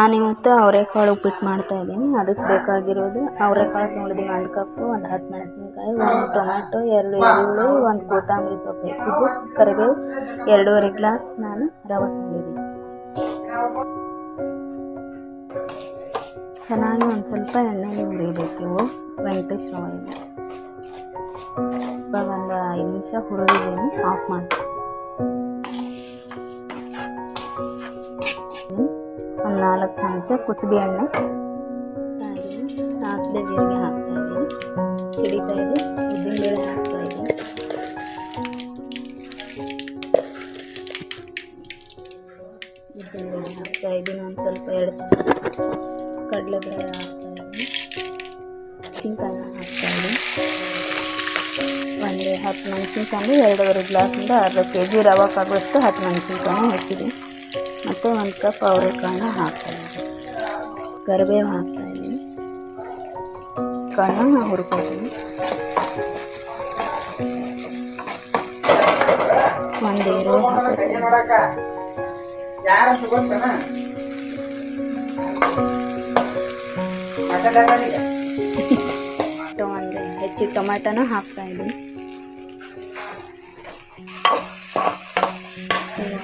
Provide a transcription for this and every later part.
ನಾನಿವತ್ತು ಅವರೆಕಾಳು ಉಪ್ಪಿಟ್ಟು ಮಾಡ್ತಾ ಇದ್ದೀನಿ. ಅದಕ್ಕೆ ಬೇಕಾಗಿರೋದು ಅವರೆಕಾಳು ತೊಗೊಂಡಿದ್ದೀನಿ ಒಂದು ಕಪ್ಪು, ಒಂದು ಹತ್ತು ಮೆಣಸಿನ್ಕಾಯಿ ಒಂದು ಟೊಮ್ಯಾಟೊ ಎರಡು ಈರುಳ್ಳಿ, ಒಂದು ಕೊತ್ತಂಬರಿ ಸೊಪ್ಪು ಹೆಚ್ಚಿದ್ದು, ಕರಿಬೇವು, ಎರಡೂವರೆ ಗ್ಲಾಸ್ ನಾನು ರವೆ ತೊಗೊಂಡಿದ್ದೀನಿ ಚೆನ್ನಾಗಿ ಒಂದು ಸ್ವಲ್ಪ ಎಣ್ಣೆಲಿ ಹುರಿಬೇಕು. ಇವು ವೆಂಕಟೇಶ್ ರವೆ ಇವು. ಇವಾಗ ಒಂದು ಐದು ನಿಮಿಷ ಹುರಿದಿದ್ದೀನಿ. ಆಫ್ ಮಾಡ್ತೀನಿ. ನಾಲ್ಕು ಚಮಚ ಕುಸುಬಿ ಎಣ್ಣೆ. ಸಾಸಿವೆ ಜೀರಿಗೆ ಹಾಕ್ತಾ ಇದ್ದೀನಿ. ಸಿಡಿತಾ ಇದೆ, ಉದ್ದಿನಬೇಳೆ ಹಾಕ್ತಾ ಇದ್ದೀನಿ. ಉದ್ದಿನಬೇಳೆ ಹಾಕ್ತಾ ಇದ್ದೀನಿ, ಒಂದು ಸ್ವಲ್ಪ ಎರಡು ಕಡಲೆಬೇಳೆ ಹಾಕ್ತಾ ಇದ್ದೀನಿ. ಮೆಣಸಿನ್ಕಾಯಿ ಹಾಕ್ತಾ ಇದ್ದೀನಿ. ಒಂದು ಹತ್ತು ಮೆಣಸಿನ್ಕಾಯಿ, ಎರಡೂವರೆ ಗ್ಲಾಸಿಂದ ಅರ್ಧ ಕೆ ಜಿ ರವೆ ಆಗುವಷ್ಟು ಹತ್ತು ಮೆಣಸಿನ್ಕಾಯಿ ಹೆಚ್ಚಿದ್ದೀನಿ. ಮತ್ತು ಒಂದು ಕಪ್ ಅವರೆಕಾಳನ್ನ ಹಾಕ್ತೀನಿ. ಇದ್ದೀನಿ ಕರಿಬೇವು ಹಾಕ್ತಾಯಿದ್ದೀನಿ. ಕಾಳನ್ನ ಹುರ್ಕೊತೀನಿ. ಒಂದು ಈರುಳ್ಳಿ ಹಾಕ್ತೀನಿ ಒಂದು ಹೆಚ್ಚಿಗೆ ಟೊಮೆಟೊನ ಹಾಕ್ತಾ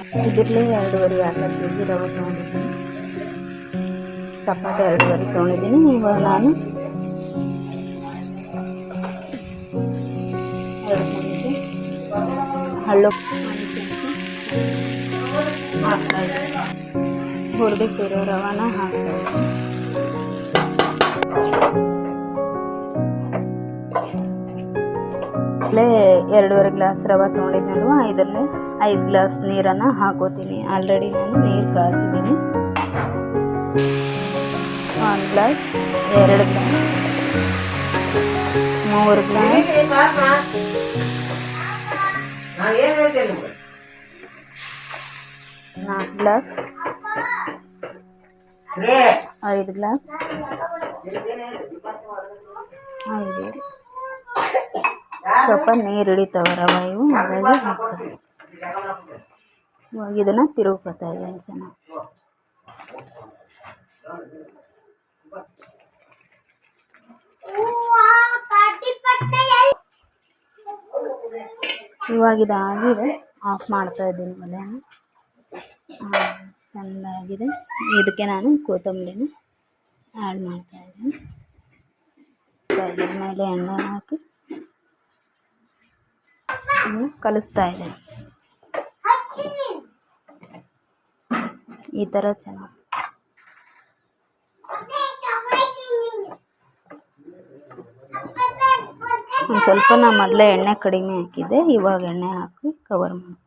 ಇದ್ದೀನಿ ಇದರಲ್ಲಿ ಎರಡೂವರೆ ಅರ್ಧ ಕೆ ಜಿ ರವೆ ತೊಗೊಂಡಿದ್ದೀನಿ ಚಪಾತಿ ಎರಡೂವರೆ ತೊಗೊಂಡಿದ್ದೀನಿ ಇವಾಗ ನಾನು ಎರಡು ಚಮಚ ಹಳ್ಳು ಹಾಕ್ತಾ ಇದ್ದೀನಿ ಹುರಿದಿಟ್ಟಿರೋ ರವಾನ ಹಾಕ್ತಾ ಇಲ್ಲೇ ಎರಡೂವರೆ ಗ್ಲಾಸ್ ರವೆ ತೊಗೊಂಡಿದ್ನಲ್ವ ಇದರಲ್ಲಿ ಐದು ಗ್ಲಾಸ್ ನೀರನ್ನು ಹಾಕೋತೀನಿ. ಆಲ್ರೆಡಿ ನಾನು ನೀರು ಕಾಯಿಸಿದ್ದೀನಿ. ಒಂದು ಗ್ಲಾಸ್, ಎರಡು ಗ್ಲಾಸ್, ಮೂರು ಗ್ಲಾಸ್. ನಾಲ್ಕು ಗ್ಲಾಸ್, ಐದು ಗ್ಲಾಸ್, ಐದು ಸ್ವಲ್ಪ ನೀರು ಹಿಡಿತಾವೆ ರವೆ ಇವು ಹಾಗಾಗಿ ಹಾಕ್ತಾರೆ. ಇವಾಗ ಇದನ್ನು ತಿರುಗ್ಕೊತಾ ಇದ್ದೀನಿ ಚೆನ್ನಾಗಿ ಇವಾಗ ಇದಾಗಿದೆ. ಆಫ್ ಮಾಡ್ತಾ ಇದ್ದೀನಿ ಒಲೆನ ಚೆಂದಾಗಿದೆ ಇದಕ್ಕೆ ನಾನು ಕೊತ್ತಂಬರಿನ ಆ್ಯಡ್ ಮಾಡ್ತಾ ಇದ್ದೀನಿ. ಮೇಲೆ ಎಣ್ಣೆ ಹಾಕಿ ಇನ್ನು ಕಲಿಸ್ತಾ ಇದ್ದೀನಿ. ಈ ಥರ ಚೆನ್ನಾಗಿ. ಸ್ವಲ್ಪ ನಾ ಮೊದಲೇ ಎಣ್ಣೆ ಕಡಿಮೆ ಹಾಕಿದ್ದೆ, ಇವಾಗ ಎಣ್ಣೆ ಹಾಕಿ ಕವರ್ ಮಾಡಿ